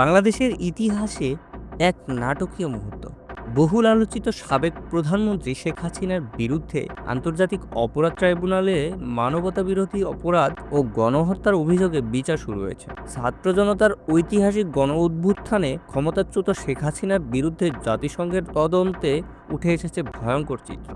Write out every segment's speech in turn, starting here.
বাংলাদেশের ইতিহাসে এক নাটকীয় মুহূর্ত। বহুল আলোচিত সাবেক প্রধানমন্ত্রী শেখ হাসিনার বিরুদ্ধে আন্তর্জাতিক অপরাধ ট্রাইব্যুনালে মানবতা বিরোধী অপরাধ ও গণহত্যার অভিযোগে বিচার শুরু হয়েছে। ছাত্র জনতার ঐতিহাসিক গণ উদ্ভুত্থানে ক্ষমতাচ্যুত শেখ হাসিনার বিরুদ্ধে জাতিসংঘের তদন্তে উঠে এসেছে ভয়ঙ্কর চিত্র।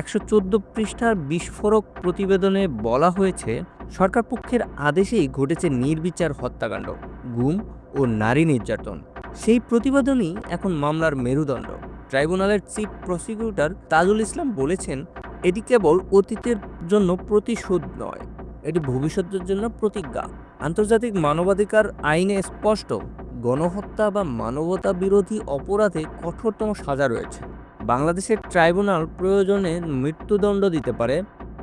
একশো চোদ্দ পৃষ্ঠার বিস্ফোরক প্রতিবেদনে বলা হয়েছে, সরকার পক্ষের আদেশেই ঘটেছে নির্বিচার হত্যাকাণ্ড। গুম ও নারী নির্যাতন। সেই প্রতিবেদনই এখন মামলার মেরুদণ্ড। ট্রাইব্যুনালের চিফ প্রসিকিউটর তাজুল ইসলাম বলেছেন, এটি কেবল অতীতের জন্য প্রতিশোধ নয়, এটি ভবিষ্যতের জন্য প্রতিজ্ঞা। আন্তর্জাতিক মানবাধিকার আইনে স্পষ্ট, গণহত্যা বা মানবতা বিরোধী অপরাধে কঠোরতম সাজা রয়েছে। বাংলাদেশের ট্রাইব্যুনাল প্রয়োজনে মৃত্যুদণ্ড দিতে পারে?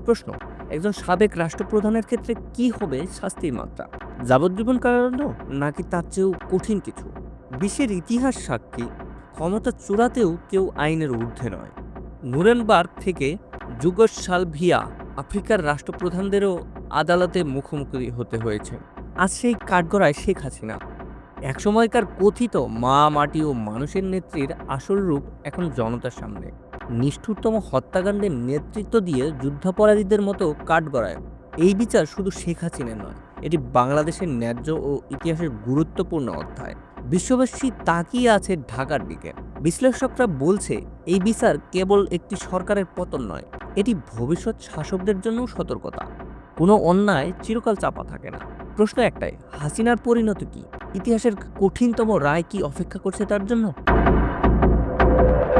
প্রশ্ন। একজন সাবেক রাষ্ট্রপ্রধানের ক্ষেত্রে কি হবে শাস্তির মাত্রা? যাবজ্জীবন কারাদণ্ড? নাকি তার চেয়েও কঠিন কিছু? বিশ্বের ইতিহাস সাক্ষী, ক্ষমতা চূড়াতেও কেউ আইনের ঊর্ধ্বে নয়। নুরেনবার্গ থেকে যুগোসালভিয়া আফ্রিকার রাষ্ট্রপ্রধানদেরও আদালতে মুখোমুখি হতে হয়েছে। আজ সেই কাঠগড়ায় শেখ হাসিনা। একসময়কার কথিত মা মাটি ও মানুষের নেত্রীর আসল রূপ এখন জনতার সামনে। নিষ্ঠুরতম হত্যাকাণ্ডের নেতৃত্ব দিয়ে যুদ্ধাপরাধীদের মতো কাঠগড়ায় এই বিচার শুধু শেখ হাসিনের নয়, এটি বাংলাদেশের ন্যায্য ও ইতিহাসের গুরুত্বপূর্ণ অধ্যায়। বিশ্ববাসী তাকিয়ে আছে ঢাকার দিকে। বিশ্লেষকরা বলছে, এই বিচার কেবল একটি সরকারের পতন নয়, এটি ভবিষ্যৎ শাসকদের জন্যও সতর্কতা। কোনো অন্যায় চিরকাল চাপা থাকে না। প্রশ্ন একটাই, হাসিনার পরিণত কি? ইতিহাসের কঠিনতম রায় কি অপেক্ষা করছে তার জন্য?